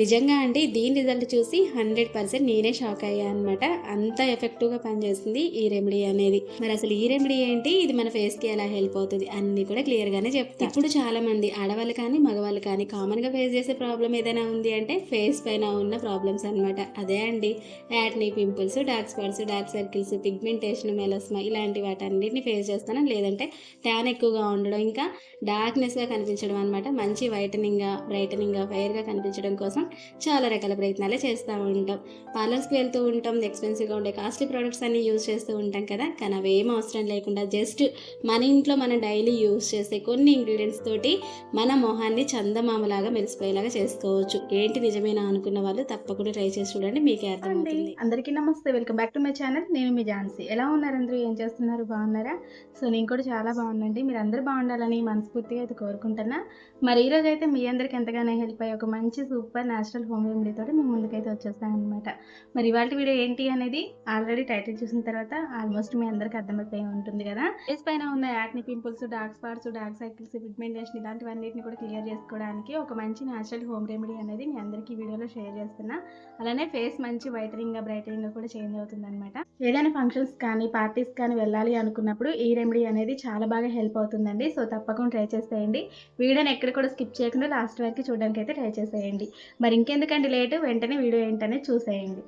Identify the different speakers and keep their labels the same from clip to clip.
Speaker 1: నిజంగా అండి దీని రిజల్ట్ చూసి హండ్రెడ్ పర్సెంట్ నేనే షాక్ అయ్యా అనమాట అంత ఎఫెక్టివ్గా పనిచేస్తుంది ఈ రెమెడీ అనేది. మరి అసలు ఈ రెమెడీ ఏంటి? ఇది మన ఫేస్కి ఎలా హెల్ప్ అవుతుంది? అన్ని కూడా క్లియర్గానే చెప్తాను ఇప్పుడు చాలామంది ఆడవాళ్ళు కానీ మగవాళ్ళు కానీ కామన్గా ఫేస్ చేసే ప్రాబ్లం ఏదైనా ఉంది అంటే ఫేస్ పైన ఉన్న ప్రాబ్లమ్స్ అన్నమాట. అదే అండి acne pimples dark spots dark circles pigmentation melasma ఇలాంటి వాటన్నిటిని ఫేస్ చేస్తాను? లేదంటే ట్యాన్ ఎక్కువగా ఉండడం ఇంకా డార్క్నెస్గా కనిపించడం అనమాట మంచి వైటనింగ్గా బ్రైటనింగ్గా ఫెయిర్గా కనిపించడం కోసం చాలా రకాల ప్రయత్నాలే చేస్తూ ఉంటాం. పార్లర్స్కి వెళ్తూ ఉంటాం ఎక్స్పెన్సివ్గా ఉండే కాస్ట్లీ ప్రోడక్ట్స్ అన్ని యూజ్ చేస్తూ ఉంటాం కదా. కానీ అవి ఏం అవసరం లేకుండా జస్ట్ మన ఇంట్లో మనం డైలీ యూజ్ చేసే కొన్ని ఇంగ్రీడియంట్స్ తోటి మన మొహాన్ని చందమామలాగా మెరిసిపోయేలాగా చేసుకోవచ్చు. ఏంటి నిజమేనా అనుకున్న వాళ్ళు తప్పకుండా ట్రై చేసి చూడండి మీకే అర్థమవుతుంది.
Speaker 2: అందరికీ నమస్తే. Welcome back to my channel నేను మీ ఝాన్సీ. ఎలా ఉన్నారు అందరూ? ఏం చేస్తున్నారు? బాగున్నారా? సో నేను కూడా చాలా బాగుందండి మీరు అందరూ బాగుండాలని మనస్ఫూర్తిగా అయితే కోరుకుంటున్నా. మరి ఈ రోజు అయితే మీ అందరికి ఎంతగానో హెల్ప్ అయ్యే ఒక మంచి సూపర్ న్యాచురల్ హోమ్ రెమెడీతో తోటి ముందుకైతే వచ్చేస్తామన్నమాట. మరి ఇవాళ వీడియో ఏంటి అనేది ఆల్రెడీ టైటిల్ చూసిన తర్వాత ఆల్మోస్ట్ మీ అందరికీ అర్థమైపోయి ఉంటుంది కదా. ఫేస్ పైన ఉన్న acne pimples dark spots dark circles pigmentation ఇలాంటివన్నిటిని కూడా క్లియర్ చేసుకోవడానికి ఒక మంచి న్యాచురల్ హోమ్ రెమెడీ అనేది మీ అందరికీ వీడియోలో షేర్ చేస్తున్నా. అలానే ఫేస్ మంచి వైటరింగ్ బ్రైటరింగ్ కూడా చేంజ్ అవుతుంది అనమాట ఏదైనా ఫంక్షన్స్ కానీ పార్టీస్ కానీ వెళ్ళాలి అనుకున్నప్పుడు ఈ రెమెడీ అనేది చాలా బాగా హెల్ప్ అవుతుందండి. సో తప్పకుండా ట్రై చేసేయండి. వీడియోని ఎక్కడ కూడా స్కిప్ చేయకుండా లాస్ట్ వరకు చూడడానికి అయితే ట్రై చేసేయండి. మరి ఇంకెందుకండి లేటు? వెంటనే వీడియో ఏంటనే చూసేయండి.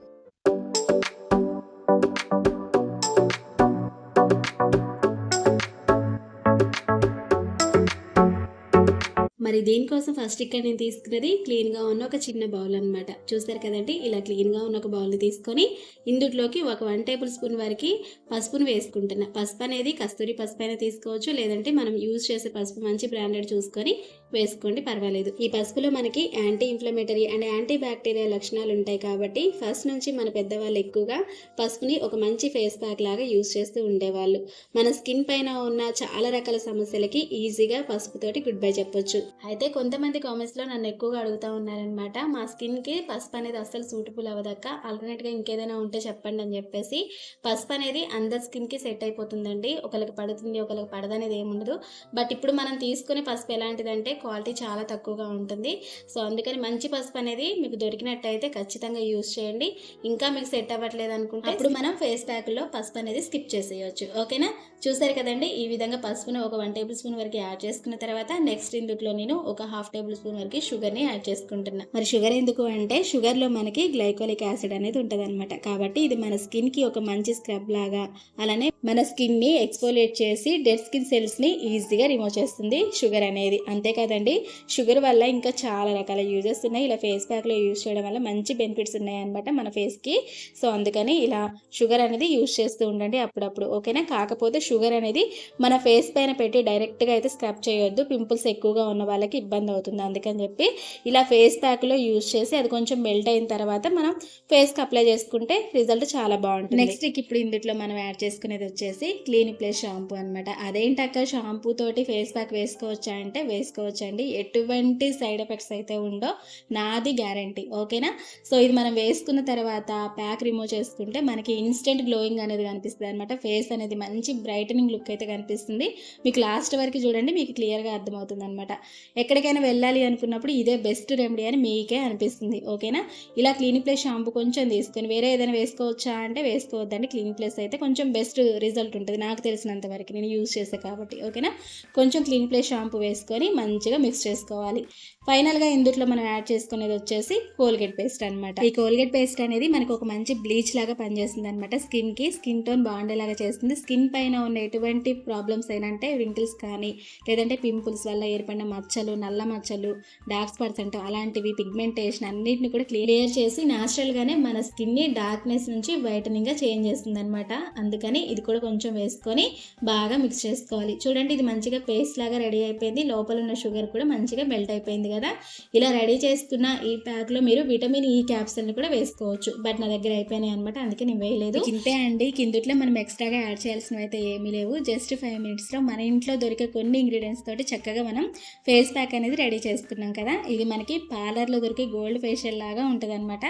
Speaker 1: మరి దీనికోసం ఫస్ట్ ఇక్కడ నేను తీసుకున్నది క్లీన్గా ఉన్న ఒక చిన్న బౌల్ అనమాట చూస్తారు కదండి? ఇలా క్లీన్గా ఉన్న ఒక బౌల్ని తీసుకొని ఇందులోకి ఒక వన్ టేబుల్ స్పూన్ వరకు పసుపును వేసుకుంటున్నా. పసుపు అనేది కస్తూరి పసుపు అయినా తీసుకోవచ్చు లేదంటే మనం యూజ్ చేసే పసుపు మంచి బ్రాండెడ్ చూసుకొని వేసుకోండి పర్వాలేదు. ఈ పసుపులో మనకి anti inflammatory and anti bacteria లక్షణాలు ఉంటాయి కాబట్టి ఫస్ట్ నుంచి మన పెద్దవాళ్ళు ఎక్కువగా పసుపుని ఒక మంచి ఫేస్ ప్యాక్ లాగా యూజ్ చేస్తూ ఉండేవాళ్ళు. మన స్కిన్ పైన ఉన్న చాలా రకాల సమస్యలకి ఈజీగా పసుపుతోటి గుడ్ బై చెప్పొచ్చు. అయితే కొంతమంది కామెంట్స్లో నన్ను ఎక్కువగా అడుగుతూ ఉన్నారనమాట మా స్కిన్కి పసుపు అనేది అస్సలు సూటబుల్ అవ్వదక్క. ఆల్టర్నేట్గా ఇంకేదైనా ఉంటే చెప్పండి అని చెప్పేసి పసుపు అనేది అందరి స్కిన్కి సెట్ అయిపోతుందండి. ఒకరికి పడుతుంది ఒకరికి పడదనేది ఏముండదు బట్ ఇప్పుడు మనం తీసుకునే పసుపు ఎలాంటిదంటే క్వాలిటీ చాలా తక్కువగా ఉంటుంది. సో అందుకని మంచి పసుపు అనేది మీకు దొరికినట్టయితే ఖచ్చితంగా యూజ్ చేయండి. ఇంకా మీకు సెట్ అవ్వట్లేదు అనుకుంటే అప్పుడు మనం ఫేస్ ప్యాక్లో పసుపు అనేది స్కిప్ చేసేయచ్చు. ఓకేనా చూసారు కదండి? ఈ విధంగా పసుపును ఒక వన్ టేబుల్ స్పూన్ వరకు యాడ్ చేసుకున్న తర్వాత నెక్స్ట్ ఇందులో నేను నేను ఒక హాఫ్ టేబుల్ స్పూన్ వరకు షుగర్ని యాడ్ చేసుకుంటున్నా. మరి షుగర్ ఎందుకు అంటే షుగర్లో మనకి గ్లైకోలిక్ యాసిడ్ అనేది ఉంటుంది కాబట్టి ఇది మన స్కిన్కి ఒక మంచి స్క్రబ్ లాగా అలానే మన స్కిన్ని ఎక్స్పోలేట్ చేసి డెడ్ స్కిన్ సెల్స్ని ఈజీగా రిమూవ్ చేస్తుంది షుగర్ అనేది. అంతేకాదండి షుగర్ వల్ల ఇంకా చాలా రకాల యూజెస్ ఉన్నాయి. ఇలా ఫేస్ ప్యాక్లో యూజ్ చేయడం వల్ల మంచి బెనిఫిట్స్ ఉన్నాయి అనమాట మన ఫేస్కి. సో అందుకని ఇలా షుగర్ అనేది యూజ్ చేస్తూ ఉండండి అప్పుడప్పుడు ఓకేనా? కాకపోతే షుగర్ అనేది మన ఫేస్ పైన పెట్టి డైరెక్ట్గా అయితే స్క్రబ్ చేయొద్దు. పింపుల్స్ ఎక్కువగా ఉన్న వాళ్ళకి ఇబ్బంది అవుతుంది. అందుకని చెప్పి ఇలా ఫేస్ ప్యాక్లో యూజ్ చేసి అది కొంచెం మెల్ట్ అయిన తర్వాత మనం ఫేస్కి అప్లై చేసుకుంటే రిజల్ట్ చాలా బాగుంటుంది. నెక్స్ట్ ఇప్పుడు ఇందులో మనం యాడ్ చేసుకునేది వచ్చేసి క్లీన్ ప్లస్ షాంపూ అనమాట అదేంటక్క షాంపూ తోటి ఫేస్ ప్యాక్ వేసుకోవచ్చా అంటే వేసుకోవచ్చండి. ఎటువంటి సైడ్ ఎఫెక్ట్స్ అయితే ఉండో నాది గ్యారంటీ ఓకేనా సో ఇది మనం వేసుకున్న తర్వాత ప్యాక్ రిమూవ్ చేసుకుంటే మనకి ఇన్స్టెంట్ గ్లోయింగ్ అనేది కనిపిస్తుంది అనమాట ఫేస్ అనేది మంచి బ్రైటనింగ్ లుక్ అయితే కనిపిస్తుంది. మీకు లాస్ట్ వరకు చూడండి మీకు క్లియర్గా అర్థమవుతుంది అనమాట ఎక్కడికైనా వెళ్ళాలి అనుకున్నప్పుడు ఇదే బెస్ట్ రెమెడీ అని మీకే అనిపిస్తుంది ఓకేనా? ఇలా క్లినిక్ ప్లస్ షాంపూ కొంచెం తీసుకొని వేరే ఏదైనా వేసుకోవచ్చా అంటే వేసుకోవద్దండి. క్లినిక్ ప్లస్ అయితే కొంచెం బెస్ట్ రిజల్ట్ ఉంటుంది నాకు తెలిసినంత వరకు నేను యూజ్ చేస్తాను కాబట్టి ఓకేనా? కొంచెం క్లినిక్ ప్లస్ షాంపూ వేసుకొని మంచిగా మిక్స్ చేసుకోవాలి. ఫైనల్గా ఇందుట్లో మనం యాడ్ చేసుకునేది వచ్చేసి కోల్గేట్ పేస్ట్ అనమాట ఈ కోల్గేట్ పేస్ట్ అనేది మనకు ఒక మంచి బ్లీచ్ లాగా పనిచేస్తుంది అనమాట స్కిన్కి. స్కిన్ టోన్ బాగుండేలాగా చేస్తుంది. స్కిన్ పైన ఉన్న ఎటువంటి ప్రాబ్లమ్స్ అయినా అంటే రింకిల్స్ కానీ లేదంటే పింపుల్స్ వల్ల ఏర్పడిన మచ్చ మచ్చలు నల్ల మచ్చలు డార్క్ స్పాట్స్ అంటే అలాంటివి పిగ్మెంటేషన్ అన్నిటిని కూడా క్లియర్ చేసి న్యాచురల్గానే మన స్కిన్ని డార్క్నెస్ నుంచి వైటనింగ్గా చేంజ్ చేస్తుంది అనమాట అందుకని ఇది కూడా కొంచెం వేసుకొని బాగా మిక్స్ చేసుకోవాలి. చూడండి ఇది మంచిగా పేస్ట్ లాగా రెడీ అయిపోయింది. లోపల ఉన్న షుగర్ కూడా మంచిగా మెల్ట్ అయిపోయింది కదా. ఇలా రెడీ చేస్తున్న ఈ ప్యాక్లో మీరు విటమిన్ ఈ క్యాప్సూల్ని కూడా వేసుకోవచ్చు. బట్ నా దగ్గర అయిపోయినాయి అనమాట అందుకే నేను వేయలేదు. ఇంతే అండి కిందట్లో మనం ఎక్స్ట్రాగా యాడ్ చేయాల్సినవి అయితే ఏమీ లేవు. జస్ట్ ఫైవ్ మినిట్స్లో మన ఇంట్లో దొరికే కొన్ని ఇంగ్రీడియంట్స్ తోటి చక్కగా మనం ఫేస్ ఫేస్ ప్యాక్ అనేది రెడీ చేసుకున్నాం కదా. ఇది మనకి పార్లర్లో దొరికే గోల్డ్ ఫేషియల్ లాగా ఉంటుంది అనమాట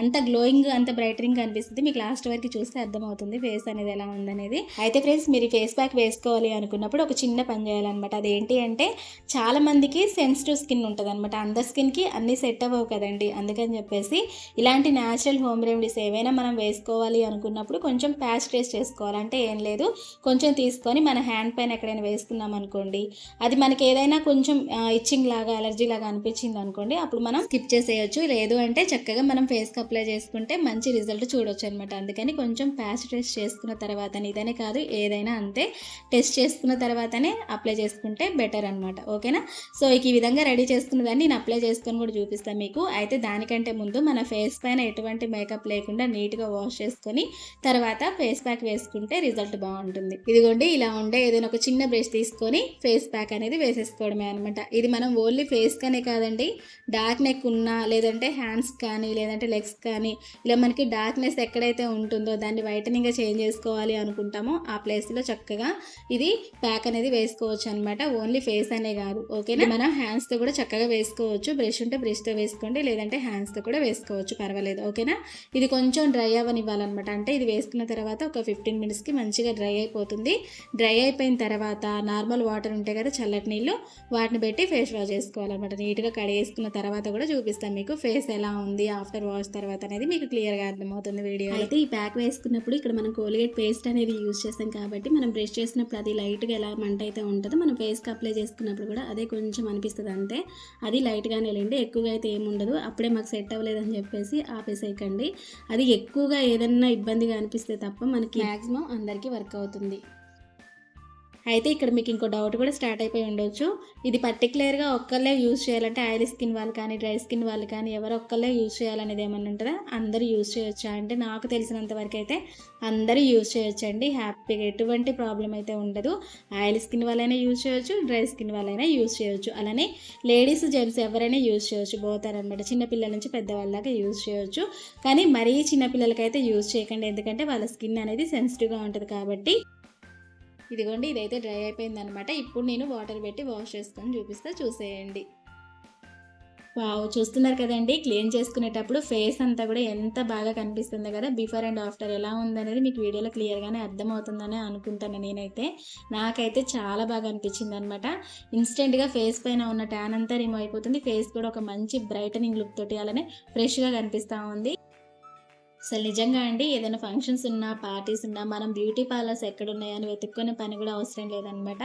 Speaker 1: అంత గ్లోయింగ్ అంత బ్రైటరింగ్ కనిపిస్తుంది. మీకు లాస్ట్ వరకు చూస్తే అర్థమవుతుంది ఫేస్ అనేది ఎలా ఉందనేది. అయితే ఫ్రెండ్స్ మీరు ఫేస్ ప్యాక్ వేసుకోవాలి అనుకున్నప్పుడు ఒక చిన్న పని చేయాలన్నమాట. అదేంటి అంటే చాలా మందికి సెన్సిటివ్ స్కిన్ ఉంటుంది అనమాట అందరి స్కిన్కి అన్ని సెట్ అవ్వవు కదండి. అందుకని చెప్పేసి ఇలాంటి న్యాచురల్ హోమ్ రెమెడీస్ ఏవైనా మనం వేసుకోవాలి అనుకున్నప్పుడు కొంచెం ప్యాచ్ టేస్ట్ చేసుకోవాలంటే ఏం లేదు. కొంచెం తీసుకొని మన హ్యాండ్ పైన ఎక్కడైనా వేసుకున్నాం అనుకోండి అది మనకి ఏదైనా కొంచెం ఇచ్చింగ్ లాగా అలర్జీ లాగా అనిపించింది అనుకోండి అప్పుడు మనం స్కిప్ చేసేయచ్చు. లేదు అంటే చక్కగా మనం ఫేస్కి అప్లై చేసుకుంటే మంచి రిజల్ట్ చూడొచ్చు అనమాట అందుకని కొంచెం ప్యాచ్ టెస్ట్ చేసుకున్న తర్వాత ఇదనే కాదు ఏదైనా అంతే టెస్ట్ చేసుకున్న తర్వాతనే అప్లై చేసుకుంటే బెటర్ అనమాట ఓకేనా? సో ఈ విధంగా రెడీ చేసుకున్న దాన్ని నేను అప్లై చేసుకొని కూడా చూపిస్తాను మీకు. అయితే దానికంటే ముందు మన ఫేస్ పైన ఎటువంటి మేకప్ లేకుండా నీట్గా వాష్ చేసుకొని తర్వాత ఫేస్ ప్యాక్ వేసుకుంటే రిజల్ట్ బాగుంటుంది. ఇదిగోండి ఇలా ఉండే ఏదైనా ఒక చిన్న బ్రష్ తీసుకొని ఫేస్ ప్యాక్ అనేది వేసేసుకోవడమే అనమాట ఇది మనం ఓన్లీ ఫేస్కనే కాదండి డార్క్ నెక్ ఉన్నా లేదంటే హ్యాండ్స్ కానీ లేదంటే లెగ్స్ కానీ ఇలా మనకి డార్క్నెస్ ఎక్కడైతే ఉంటుందో దాన్ని వైటనింగ్గా చేంజ్ చేసుకోవాలి అనుకుంటామో ఆ ప్లేస్లో చక్కగా ఇది ప్యాక్ అనేది వేసుకోవచ్చు అనమాట ఓన్లీ ఫేస్ అనే కాదు ఓకేనా మనం హ్యాండ్స్తో కూడా చక్కగా వేసుకోవచ్చు. బ్రష్ ఉంటే బ్రష్తో వేసుకోండి లేదంటే హ్యాండ్స్తో కూడా వేసుకోవచ్చు. పర్వాలేదు ఓకేనా ఇది కొంచెం డ్రై అవ్వనివ్వాలన్నమాట. అంటే ఇది వేసుకున్న తర్వాత ఒక ఫిఫ్టీన్ మినిట్స్కి మంచిగా డ్రై అయిపోతుంది. డ్రై అయిపోయిన తర్వాత నార్మల్ వాటర్ ఉంటాయి కదా చల్లటి నీళ్ళు వాటిని పెట్టి ఫేస్ వాష్ చేసుకోవాలన్నమాట. నీట్గా కడిగేసుకున్న తర్వాత కూడా చూపిస్తాను మీకు ఫేస్ ఎలా ఉంది ఆఫ్టర్ వాష్ తర్వాత అనేది మీకు క్లియర్గా అర్థమవుతుంది వీడియో. అయితే ఈ ప్యాక్ వేసుకున్నప్పుడు ఇక్కడ మనం కోల్గేట్ పేస్ట్ అనేది యూజ్ చేస్తాం కాబట్టి మనం బ్రష్ చేసినప్పుడు అది లైట్గా ఎలా మంట అయితే ఉంటుందో మనం ఫేస్కి అప్లై చేసుకున్నప్పుడు కూడా అదే కొంచెం అనిపిస్తుంది అంతే. అది లైట్గానే వెళ్ళండి ఎక్కువగా అయితే ఏమి ఉండదు. అప్పుడే మాకు సెట్ అవ్వలేదని చెప్పేసి ఆపేసేయకండి. అది ఎక్కువగా ఏదన్నా ఇబ్బందిగా అనిపిస్తే తప్ప మనకి మ్యాక్సిమం అందరికీ వర్క్ అవుతుంది. అయితే ఇక్కడ మీకు ఇంకో డౌట్ కూడా స్టార్ట్ అయిపోయి ఉండొచ్చు. ఇది పర్టికులర్గా ఒక్కళ్ళే యూజ్ చేయాలంటే ఆయిల్ స్కిన్ వాళ్ళు కానీ డ్రై స్కిన్ వాళ్ళు కానీ ఎవరు ఒక్కళ్ళే యూజ్ చేయాలనేది ఏమన్నా ఉంటుందా? అందరూ యూజ్ చేయొచ్చా? అంటే నాకు తెలిసినంత వరకు అయితే అందరూ యూజ్ చేయొచ్చండి హ్యాపీగా ఎటువంటి ప్రాబ్లం అయితే ఉండదు. ఆయిల్ స్కిన్ వాళ్ళైనా యూజ్ చేయొచ్చు డ్రై స్కిన్ వాళ్ళైనా యూజ్ చేయొచ్చు. అలానే లేడీస్ జెంట్స్ ఎవరైనా యూజ్ చేయొచ్చు. పోతారనమాట చిన్నపిల్లల నుంచి పెద్దవాళ్ళ యూజ్ చేయొచ్చు. కానీ మరీ చిన్నపిల్లలకైతే యూజ్ చేయకండి. ఎందుకంటే వాళ్ళ స్కిన్ అనేది సెన్సిటివ్గా ఉంటుంది కాబట్టి ఇదిగోండి ఇదైతే డ్రై అయిపోయింది అనమాట ఇప్పుడు నేను వాటర్ పెట్టి వాష్ చేసుకొని చూపిస్తా చూసేయండి. వావ్ చూస్తున్నారు కదండి క్లీన్ చేసుకునేటప్పుడు ఫేస్ అంతా కూడా ఎంత బాగా కనిపిస్తుంది కదా బిఫోర్ అండ్ ఆఫ్టర్ ఎలా ఉందనేది మీకు వీడియోలో క్లియర్గానే అర్థమవుతుందని అనుకుంటాను నేనైతే. నాకైతే చాలా బాగా అనిపించింది అనమాట ఇన్స్టెంట్గా ఫేస్ పైన ఉన్న ట్యాన్ అంతా రిమూవ్ అయిపోతుంది. ఫేస్ కూడా ఒక మంచి బ్రైటనింగ్ లుక్ తోటి అలానే ఫ్రెష్గా కనిపిస్తూ ఉంది. అసలు నిజంగా అండి ఏదైనా ఫంక్షన్స్ ఉన్నా పార్టీస్ ఉన్నా మనం బ్యూటీ పార్లర్స్ ఎక్కడ ఉన్నాయని వెతుక్కునే పని కూడా అవసరం లేదనమాట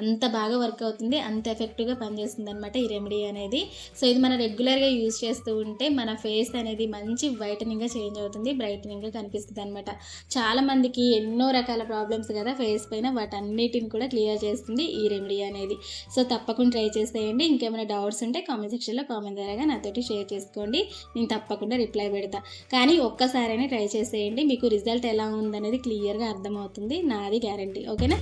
Speaker 1: అంత బాగా వర్క్ అవుతుంది అంత ఎఫెక్టివ్గా పనిచేస్తుంది అనమాట ఈ రెమెడీ అనేది. సో ఇది మనం రెగ్యులర్గా యూజ్ చేస్తూ ఉంటే మన ఫేస్ అనేది మంచి వైటనింగ్గా చేంజ్ అవుతుంది బ్రైటనింగ్గా కనిపిస్తుంది అనమాట చాలామందికి ఎన్నో రకాల ప్రాబ్లమ్స్ కదా ఫేస్ పైన వాటన్నిటిని కూడా క్లియర్ చేస్తుంది ఈ రెమెడీ అనేది. సో తప్పకుండా ట్రై చేసేయండి. ఇంకేమైనా డౌట్స్ ఉంటే కామెంట్ సెక్షన్లో కామెంట్ ద్వారా నాతోటి షేర్ చేసుకోండి. నేను తప్పకుండా రిప్లై పెడతా. కానీ ఒక్కసారి ఒక్కసారైనా ట్రై చేసేయండి. మీకు రిజల్ట్ ఎలా ఉందనేది క్లియర్గా అర్థమవుతుంది. నాది గ్యారంటీ. ఓకేనా?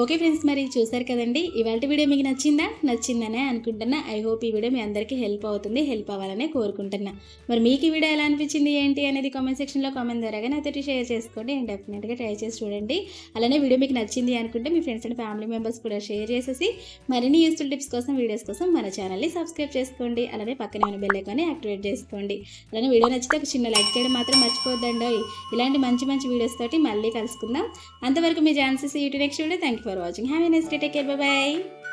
Speaker 1: ఓకే ఫ్రెండ్స్ మరి చూసారు కదండి ఇవాళ వీడియో మీకు నచ్చిందా? నచ్చిందనే అనుకుంటున్నా. ఐ హోప్ ఈ వీడియో మీ అందరికీ హెల్ప్ అవుతుంది హెల్ప్ అవ్వాలనే కోరుకుంటున్నా. మరి మీకు ఈ వీడియో ఎలా అనిపించింది ఏంటి అనేది కామెంట్ సెక్షన్లో కామెంట్ ద్వారా నాతో షేర్ చేసుకోండి నేను డెఫినెట్గా ట్రై చేసి చూడండి. అలానే వీడియో మీకు నచ్చింది అనుకుంటే మీ ఫ్రెండ్స్ అండ్ ఫ్యామిలీ మెంబర్స్ కూడా షేర్ చేసేసి మరిన్ని యూస్ఫుల్ టిప్స్ కోసం వీడియోస్ కోసం మన ఛానల్ని సబ్స్క్రైబ్ చేసుకోండి. అలానే పక్కనే ఉన్న బెల్ ఐకాన్ని యాక్టివేట్ చేసుకోండి. అలానే వీడియో నచ్చితే ఒక చిన్న లైక్ చేయడం మాత్రం మర్చిపోద్దండి ఇలాంటి మంచి మంచి వీడియోస్ తోటి మళ్ళీ కలుసుకుందాం. అంతవరకు మీ ఛాన్సెస్ UT next video. Thank for watching. Have a nice day. Take care. Bye bye.